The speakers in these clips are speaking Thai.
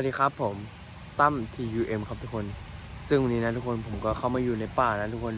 วัสดีครับผมตั้ม TUM ครับทุกคน ซึ่งวันนี้นะทุกคนผมก็เข้ามาอยู่ในป่านะทุกคน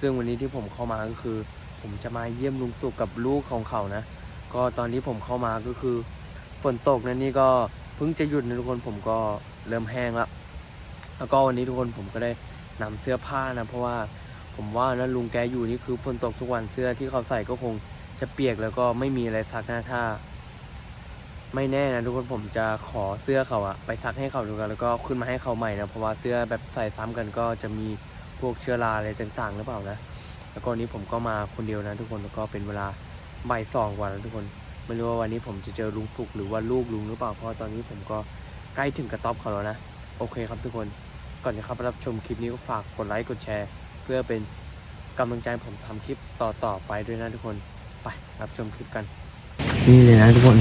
ซึ่งวันนี้ที่ผมเข้ามาก็คือ ผมจะมาเยี่ยมลุงสุกกับลูกของเขานะ ก็ตอนที่ผมเข้ามาก็คือฝนตกนะนี่ก็เพิ่งจะหยุดนะทุกคนผมก็เริ่มแห้งละแล้วก็วันนี้ทุกคนผมก็ได้นำเสื้อผ้านะเพราะว่าผมว่านะลุงแกอยู่นี่คือฝนตกทุกวันเสื้อที่เขาใส่ก็คงจะเปียกแล้วก็ไม่มีอะไรซักหน้าถ้า ไม่แน่นะทุกคนผมจะขอเสื้อเขาอะไปซักให้เขาดูกันแล้วก็ขึ้นมาให้เขาใหม่นะเพราะว่าเสื้อแบบใส่ซ้ำกันก็จะมีพวกเชื้อราอะไรต่างๆหรือเปล่านะแล้วก็นี้ผมก็มาคนเดียวนะทุกคนแล้วก็เป็นเวลาบ่ายสองกว่าแล้วทุกคนไม่รู้ว่าวันนี้ผมจะเจอลุงสุกหรือว่าลูกลุงหรือเปล่าเพราะตอนนี้ผมก็ใกล้ถึงกระต๊อบเขาแล้วนะโอเคครับทุกคนก่อนจะเข้าไปรับชมคลิปนี้ก็ฝากกดไลค์กดแชร์ เพื่อเป็นกำลังใจผมทำคลิปต่อๆไปด้วยนะทุกคนไปรับชมคลิปกัน นี่เลยนะทุกคน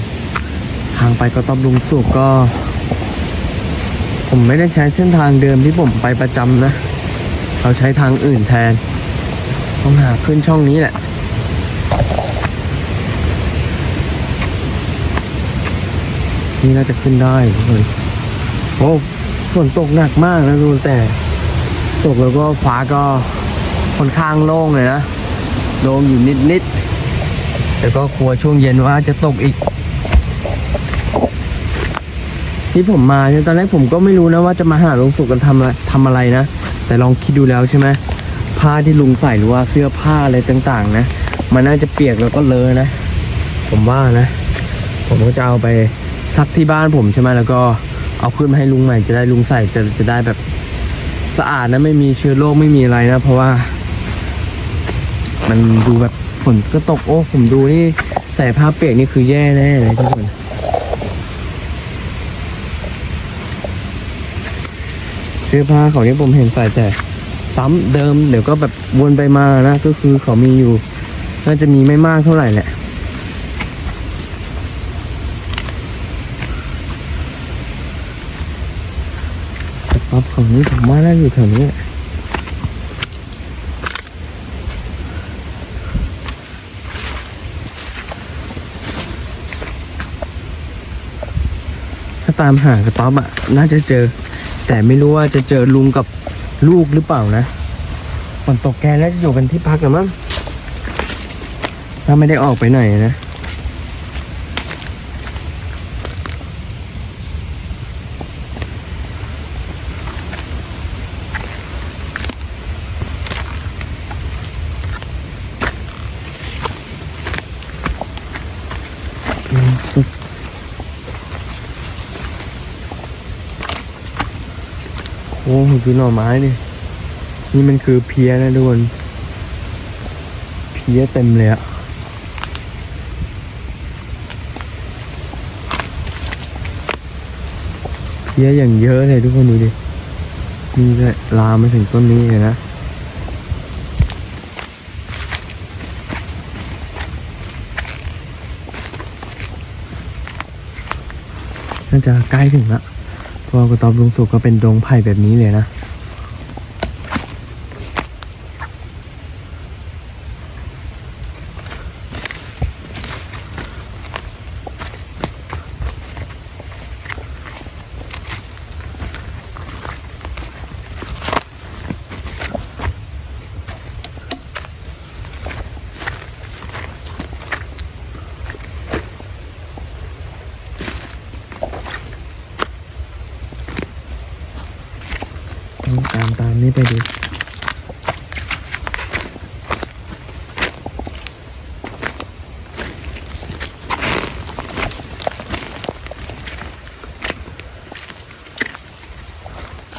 ทางไปก็ต้องลุงสุกก็ ผมไม่ได้ใช้เส้นทางเดิมที่ผมไปประจำนะ เราใช้ทางอื่นแทน ต้องหาขึ้นช่องนี้แหละนี่น่าจะขึ้นได้ทุกคนโอ้ฝนตกหนักมากนะทุกแต่ตกแล้วก็ฟ้าก็ค่อนข้างโล่งเลยนะโล่งอยู่นิดๆแต่ก็กลัวช่วงเย็นว่าจะตกอีก ที่ผมมาเนี่ยตอนแรกผมก็ไม่รู้นะว่าจะมาหาลุงสุกกันทำอะไรทำอะไรนะ แต่ลองคิดดูแล้วใช่ไหมผ้าที่ลุงใส่หรือว่าเสื้อผ้าอะไรต่างๆ นะ มันน่าจะเปียกแล้วก็เลอะนะ ผมว่านะ ผมก็จะเอาไปซักที่บ้านผมใช่ไหมแล้วก็เอาขึ้นมาให้ลุงใหม่จะได้ลุงใส่จะจะได้แบบสะอาดนะไม่มีเชื้อโรคไม่มีอะไรนะ เพราะว่า มันดูแบบฝนก็ตกโอ้ผมดูนี่ใส่ผ้าเปียกนี่คือแย่แน่เลยทุกคน เสื้อผ้าเขานี่ผมเห็นใส่แต่ซ้ำเดิมเดี๋ยวก็แบบวนไปมานะก็คือเขามีอยู่ น่าจะมีไม่มากเท่าไหร่แหละแต่ป๊อปของนี้ผมว่าน่าอยู่แถวนี้ถ้าตามหากระต๊อบอะน่าจะเจอ แต่ไม่รู้ว่าจะเจอลุงกับลูกหรือเปล่านะฝนตกแกแล้วจะอยู่กันที่พักกันมั้งถ้าไม่ได้ออกไปไหนนะ อืมสุดโอ้โหคือหน่อไม้ดินี่มันคือเพี้ยนะทุกคน เพี้ยเต็มเลยอะเพี้ยอย่างเยอะเลยทุกคนดูดินี่ก็ลามมาถึงต้นนี้เลยนะน่าจะใกล้ถึงละ พวกกระต๊อบลุงสุกก็เป็นดงไผ่แบบนี้เลยนะ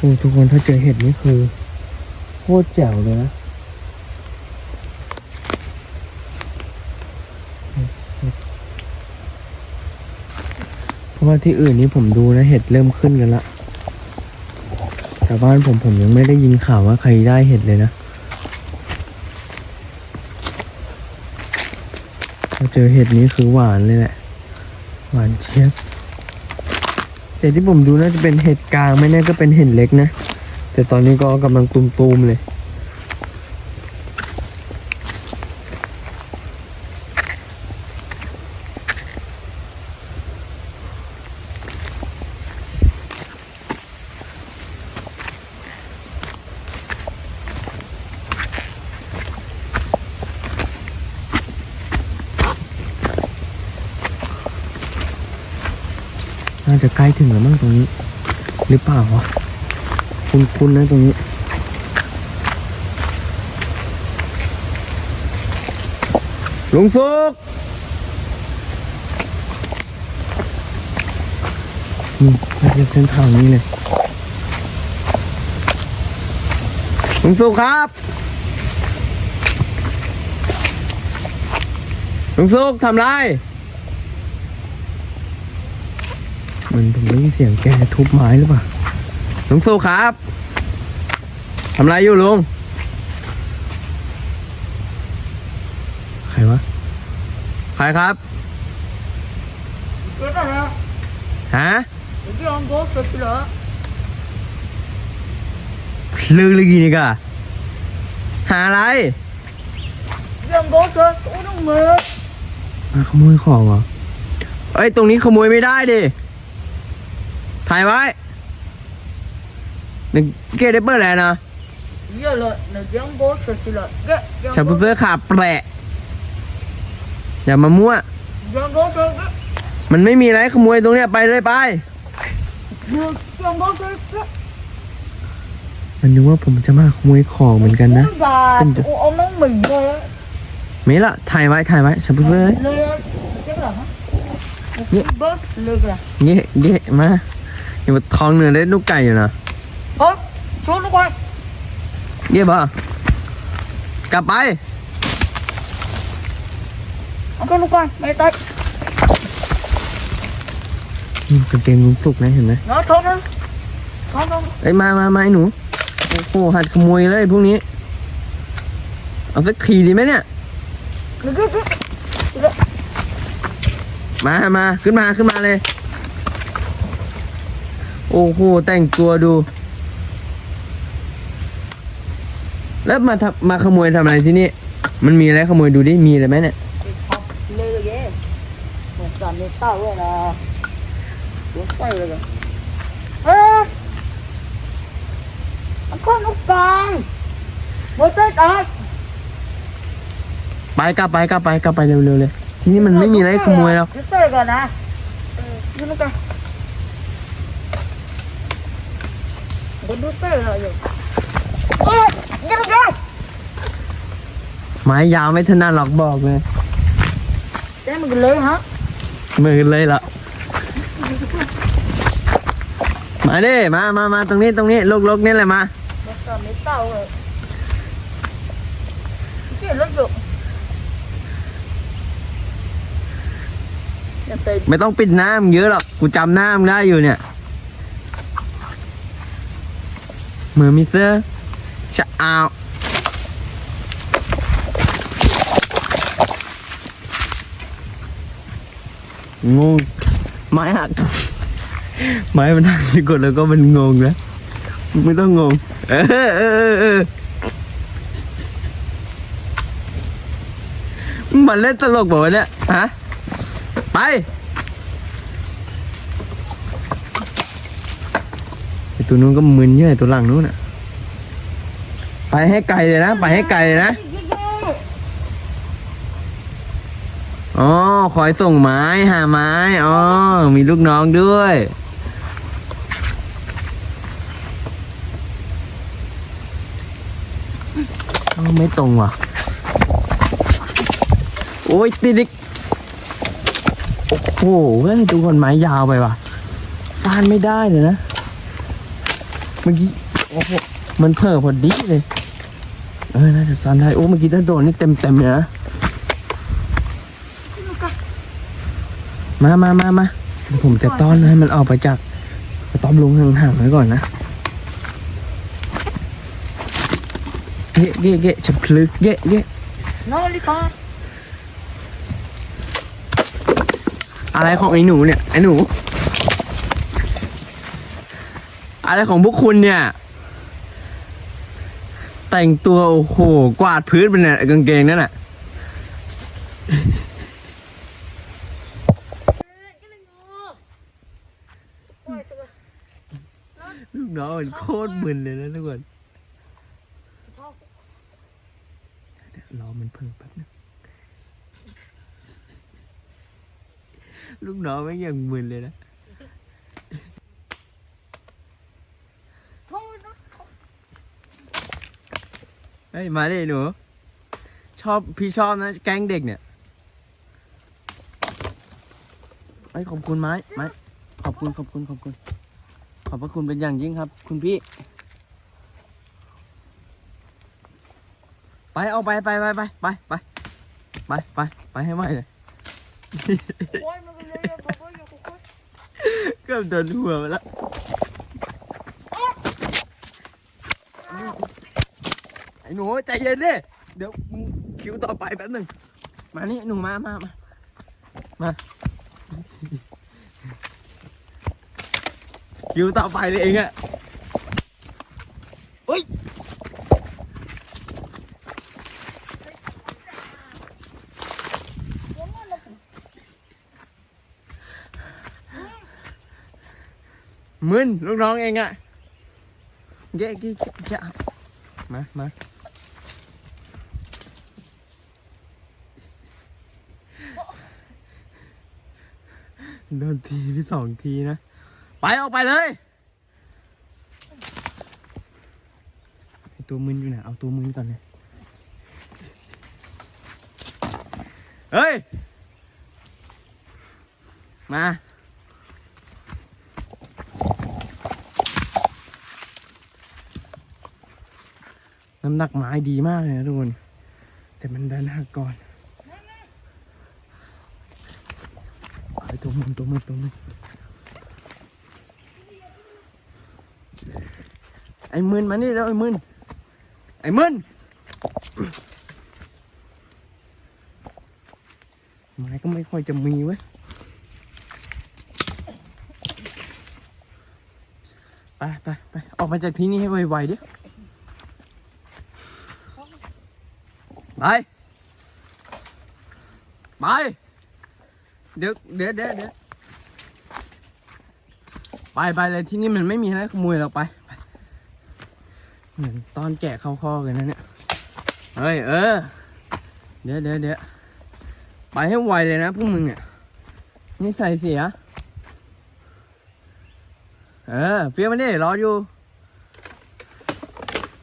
โอ้ทุกคนถ้าเจอเห็ดนี่คือโคตรแจ๋วเลยนะเพราะว่าที่อื่นนี่ผมดูนะเห็ดเริ่มขึ้นกันละแต่บ้านผมผมยังไม่ได้ยินข่าวว่าใครได้เห็ดเลยนะพอเจอเห็ดนี้คือหวานเลยแหละ หวานเชียบ แต่ที่ผมดูน่าจะเป็นเห็ดกลางไม่แน่ก็เป็นเห็ดเล็กนะ แต่ตอนนี้ก็กำลังตุมๆเลย จะใกล้ถึงแล้วมั้งตรงนี้ หรือเปล่าวะคุ้นๆนะตรงนี้ลุงสุกนี่น่าจะเส้นทางนี้เลยลุงสุกครับลุงสุกทำไรเหันผมได้ยินเสียงแกทุบไม้หรือเปล่าลุงสู้ครับทำไรอยู่ลุง ใครวะ ใครครับ เกิดอะไรฮะผมจลองโบกสุดเหรอลือลือกี่นี่กะหาอะไรลองโบกสุดอุ้งมือมาขโมยของเหรอเอ้ย ตรงนี้ขโมยไม่ได้ดิ ถ่ายไว้หนึ่งเกดเดเปอร์แล้วนะะเช่งยังสิเลยฉันเสื้อขาแปะอย่ามามั่วมันไม่มีอะไรขโมยตรงเนี้ยไปเลยไปมันนึกว่าผมจะมาขโมยของเหมือนกันนะเป็เอาน้องหมิงเลยไม่ละถ่ายไว้ถ่ายไว้ฉันเสื้ร์ดอเนี่ยเนี่ยมา nhưng mà thon nữa đấy nút cày rồi nè ơ xuống nó coi nghe bà cặp bay ông con lúc coi mày tay กางเกงลุงสุกนะเห็นไหมเนาะทองนะทองทองไอ้มามามาไอ้หนูโอ้โหหัดขโมยเลยพวกนี้ เอาสักทีดีไหมเนี่ยมามาขึ้นมาขึ้นมาเลย โอ้โหแต่งตัวดู แล้วมาทำมาขโมยทำอะไรที่นี่ มันมีอะไรขโมยดูดิ มีอะไรไหมเนี่ย ติอปเลือกเยอะเหมือนตอนนี้เต้าเลยนะวไฟเลยเหรอเอมันคนอุกกางหมดไปตัดไปกลับไปกลับไปกลับไปเร็วๆเลย ที่นี่มันไม่มีอะไรขโมยหรอก เต้ก่นนะเออขึ้นมาก่อ ไม้ยาวไม่ถนัดหรอกบอกเลยแจ้มันเลยฮะมือเลยละมาดิมามามาตรงนี้ตรงนี้ลกลกนี่แหละมาไม่เต่าเลยเกี่รถยู่ไม่ต้องปิดน้ำเยอะหรอกกูจำน้ำได้อยู่เนี่ย มือมิเซอร์ชะอาวงงไม้หักไม้มันหักสะกดแล้วก็มันงงนะมึงไม่ต้องงงเออเออเออเออมึงมาเล่นตลกบอกว่าวะเนี่ยฮะไป ไอ ตัวนู้นก็มึนเยอะตัวหลังนู้นอะ ไปให้ไกลเลยนะ ไปให้ไกลเลยนะอ๋อคอยส่งไม้หาไม้อ๋อมีลูกน้องด้วยไม่ตรงว่ะ โอ้ยติดอีกโอ้โหเฮ้ยทุกคนไม้ยาวไปว่ะฟานไม่ได้เลยนะ มื่อกี้โอ้โหมันเพิ่มพอดีเลยเออน่าจะซันได้โอ้เมื่อกี้ถ้าโดนนี่เต็มเต็มเลยนะมามามามาผมจะต้อนให้มันออกไปจากต้อมลงห่างๆไว้ก่อนนะเกะเกะเกะฉับพลึกเกะเกะนอนดีกว่อะไรของไอ้หนูเนี่ยไอ้หนู อะไรของพวกคุณเนี่ย แต่งตัวโอ้โห กวาดพื้นเป็นเนี่ยกางเกงนั่นน่ะลูกน้องมันโคตรมึนเลยนะทุกคนเดี๋ยวรอมันเพิ่มแป๊บนึงลูกน้องไม่งยังมึนเลยนะ ฮ้ยมาดิหนู ชอบพี่ชอบนะ แกล้งเด็กเนี่ยไอ้ยขอบคุณไม้ไม้ขอบคุณขอบคุณขอบคุณ ขอบพระคุณเป็นอย่างยิ่งครับ คุณพี่ ไปเอาไปไปไปไปไปไปไปไปไปให้ไหวเลย Ôi, mà cái lấy nó bố vô cô เกือบโดนหัวมาแล้ว ไอ้ หนูใจเย็นดิเดี๋ยวมึงคิวต่อไปแป๊บหนึงมานี่หนูมามามามาคิวต่อไปเลยเองอะเฮ้ยมึนลูกน้องเองอะเย้กี้จะมามา โดนทีที่สองทีนะ ไปออกไปเลยไอ้ตัวมึนอยู่ไหนเอาตัวมึนก่อนเลยเฮ้ย มาน้ำหนักไม้ดีมากเลยนะทุกคน แต่มันดันหักก่อน ไอ้ตัวมึนตัวมึนตัวมึนไอ้มึนมานี่แล้วไอ้มึนไอ้มึนไม้ก็ไม่ค่อยจะมีเว้ยไปไปไปออกมาจากที่นี่ให้ไวๆดิไป ไป เดี๋ยวเดี๋ยวเดี๋ยวเดี๋ยวไปไปเลยที่นี่มันไม่มีอะไรขโมยหรอกไปไปเหมือนตอนแกะเข้าคอกันนะเนี่ยเฮ้ยเออ เดี๋ยวเดี๋ยวเดี๋ยวไปให้ไวเลยนะพวกมึงเนี่ยนี่ใส่เสีย เออเฟียมันนี่รออยู่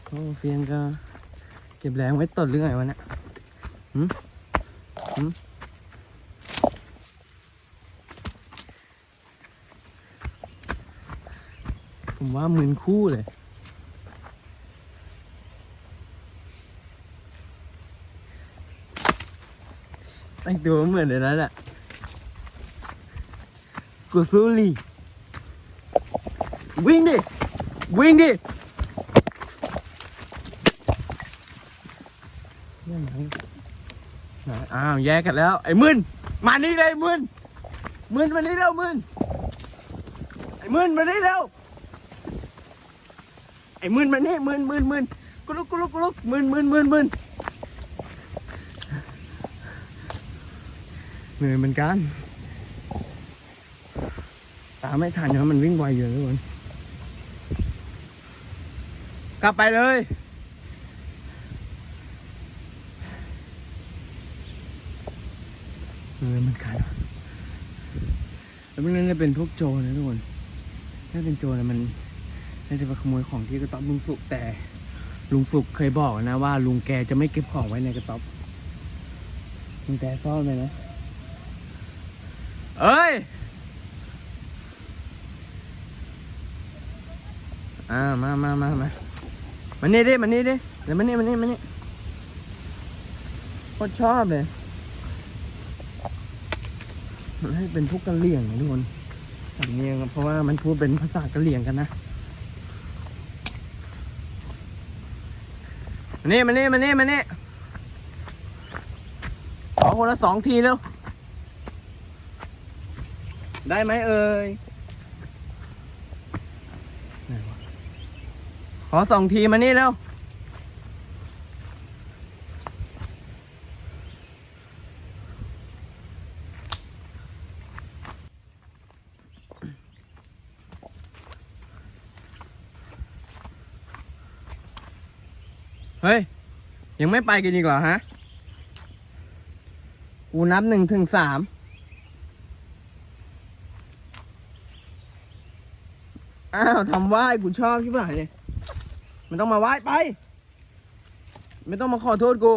โอ้เฟียนก็ เก็บแรงไว้ตดหรือไงวะเนี่ยหืมหืม ผมว่าหมึนคู่เลย แต่งตัวเหมือนในนั้นอะกูซูลีวิ่งดิ วิ่งดิเนี่ยมันไหนอ้าวแยกกันแล้ว ไอ้มึนมานี่เลยมึนมึนมานี่เร็วมึนไอ้มึนมานี่เร็ว ไอ้มึนมานี่มึนมึนมึนกุลุกกุลุกกุลุกมึนมึนมึนมึนเหนื่อยเหมือนกัน ตามไม่ทันนะมันวิ่งไวอยู่ทุกคนกลับไปเลยเออมันกันแล้วมันน่าจะเป็นพวกโจรนะทุกคน ถ้าเป็นโจรนะมัน น่าจะไปขโมยของที่กระต๊อบลุงสุกแต่ลุงสุกเคยบอกนะว่า ลุงแกจะไม่เก็บของไว้ในกระต๊อบลุงแกซ่อนเลยนะเอ้ยอ่ามามามามามานี่ดิมานี่ดิเดี๋ยวมานี่มานี่มานี่โคตรชอบเลยมันให้เป็นพวกกะเหรี่ยงนะทุกคนสำเนียงอะเพราะว่ามันพูดเป็นภาษากะเหรี่ยงกันนะ มานี่มานี่มานี่มานี่ขอคนละสองทีเร็วได้ไหมเอ่ยขอสองทีมานี่เร็ว ยังไม่ไปกันอีกเหรอฮะ กูนับหนึ่งถึงสาม อ้าวทำไหว้กูชอบใช่ไหมเนี่ยมันต้องมาไหว้ไป ไม่ต้องมาขอโทษกู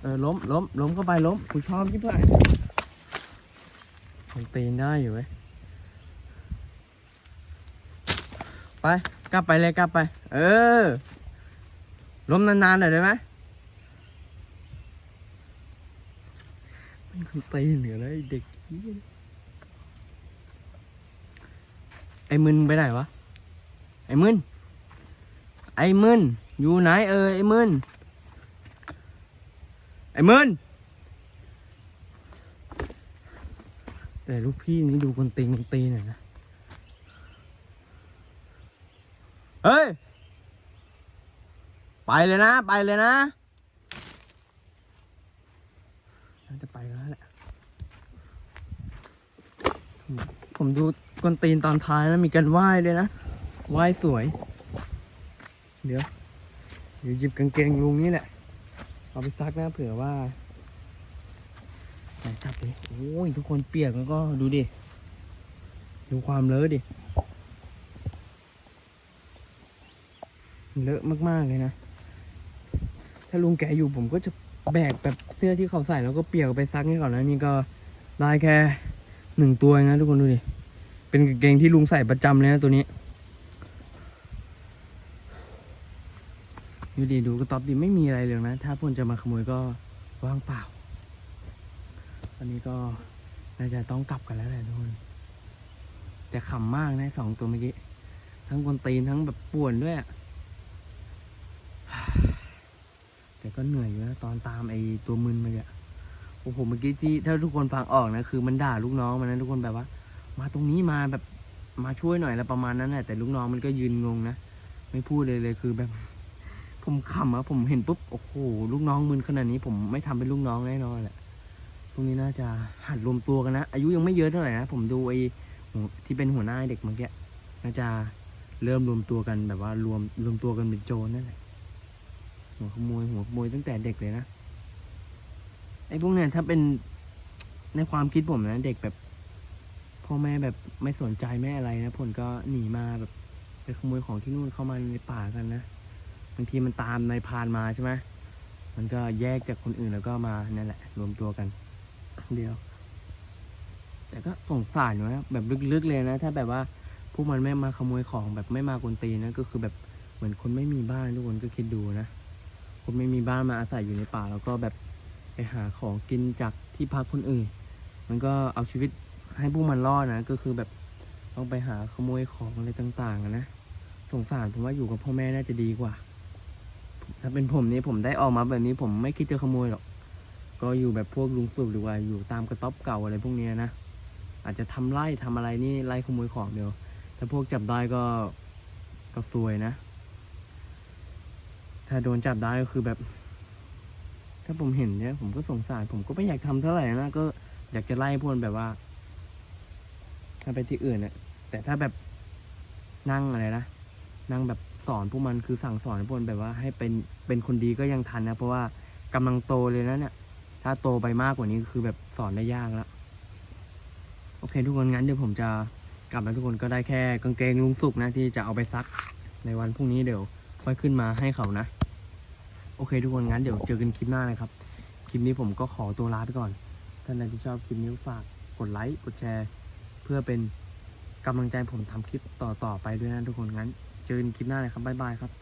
เออล้มล้มล้มเข้าไปล้มกูชอบที่เพื่อนของตีนได้อยู่ไหมไป กลับไปเลยกลับไป เออ ล้มนานๆหน่อยได้ไหมไม่คุณตีเหลือเลยเด็กี้ไอ้มึนไปไหนวะ ไอ้มึน ไอ้มึน อยู่ไหนเออไอ้มึน ไอ้มึน แต่ลูกพี่นี้ดูคนตีคนตีหน่อยนะ เฮ้ย ไปเลยนะ ไปเลยนะจะไปแล้วแหละ ผมดูกวนตีนตอนท้ายแล้วมีการไหว้ด้วยนะ ไหว้สวย เดี๋ยว เดี๋ยวหยิบกางเกงลุงนี่แหละ เอาไปซักนะเผื่อว่าจับดิโอ้ย ทุกคนเปียกแล้วก็ดูดิ ดูความเลอะดิ เลอะมากๆเลยนะ ถ้าลุงแกอยู่ผมก็จะแบกแบบเสื้อที่เขาใส่แล้วก็เปียกไปซักนี่ก่อนนะนี่ก็ได้แค่หนึ่งตัวนะทุกคนดูดิ เป็นกางเกงที่ลุงใส่ประจำเลยนะตัวนี้ดูดิดูกระต๊อบดิไม่มีอะไรเลยนะ ถ้าพนจะมาขโมยก็ว่างเปล่าอันนี้ก็น่าจะต้องกลับกันแล้วแหละทุกคน แต่ขำมากนะสองตัวเมื่อกี้ ทั้งคนตีนทั้งแบบป่วนด้วยอะ แต่ก็เหนื่อยอยู่นะตอนตามไอ้ตัวมึนมื่อกี้โอ้โหเมื่อกี้ที่ถ้าทุกคนฟังออกนะคือมันด่าลูกน้องมันนะทุกคนแบบว่า มาตรงนี้มาแบบมาช่วยหน่อยแล้วประมาณนั้นแหละแต่ลูกน้องมันก็ยืนงงนะไม่พูดเลยเลยคือแบบ ผมขำอะผมเห็นปุ๊บโอ้โหลูกน้องมึนขนาดนี้ ผมไม่ทำเป็นลูกน้องแน่นอนแหละพวกนี้น่าจะหัดรวมตัวกันนะอายุยังไม่เยอะเท่าไหร่นะผมดูไอ้ที่เป็นหัวหน้าเด็กเมื่อกี้น่าจะเริ่มรวมตัวกันแบบว่ารวมรวมตัวกันเป็นโจรนั่นแหละ หัวขโมยหัวขโมยตั้งแต่เด็กเลยนะไอ้พวกเนี้ยถ้าเป็นในความคิดผมนะเด็กแบบพ่อแม่แบบไม่สนใจแม่อะไรนะผลก็หนีมาแบบไปขโมยของที่นู่นเข้ามาในป่ากันนะบางทีมันตามนายพานมาใช่ไหมมันก็แยกจากคนอื่นแล้วก็มานั่นแหละ รวมตัวกัน เดียว แต่ก็สงสารอยู่นะแบบลึกๆเลยนะ ถ้าแบบว่าพวกมันไม่มาขโมยของแบบไม่มากวนตีนนะก็คือแบบเหมือนคนไม่มีบ้านทุกคนก็คิดดูนะ คนไม่มีบ้านมาอาศัยอยู่ในป่า แล้วก็แบบไปหาของกินจากที่พักคนอื่น มันก็เอาชีวิตให้พวกมันรอดนะ ก็คือแบบต้องไปหาขโมยของอะไรต่างๆนะสงสารผมว่าอยู่กับพ่อแม่น่าจะดีกว่า ถ้าเป็นผมนี่ผมได้ออกมาแบบนี้ผมไม่คิดจะขโมยหรอก ก็อยู่แบบพวกลุงสูบหรือว่าอยู่ตามกระต๊อบเก่าอะไรพวกนี้นะ อาจจะทำไร่ทำอะไรนี่ไล่ขโมยของเดียว ถ้าพวกจับได้ก็ก็ซวยนะ ถ้าโดนจับได้ก็คือแบบ ถ้าผมเห็นเนี่ยผมก็สงสาร ผมก็ไม่อยากทำเท่าไหร่นะก็อยากจะไล่พวกมันแบบว่า ถ้าไปที่อื่นเนี่ยแต่ถ้าแบบนั่งอะไรนะนั่งแบบสอนพวกมันคือสั่งสอนพวกมันแบบว่า ให้เป็นเป็นคนดีก็ยังทันนะเพราะว่ากำลังโตเลยนะเนี่ย ถ้าโตไปมากกว่านี้คือแบบสอนได้ยากแล้วโอเค ทุกคนงั้นเดี๋ยวผมจะกลับแล้วทุกคนก็ได้แค่กางเกงลุงสุกนะที่จะเอาไปซักในวันพรุ่งนี้เดี๋ยวค่อยขึ้นมาให้เขานะ โอเคทุกคนงั้นเดี๋ยวเจอกันคลิปหน้านะครับ คลิปนี้ผมก็ขอตัวลาไปก่อน ท่านใดที่ชอบคลิปนี้ฝากกดไลค์กดแชร์ เพื่อเป็นกำลังใจผมทำคลิปต่อๆไปด้วยนะทุกคนงั้น เจอกันคลิปหน้าเลยครับบ๊ายบายครับ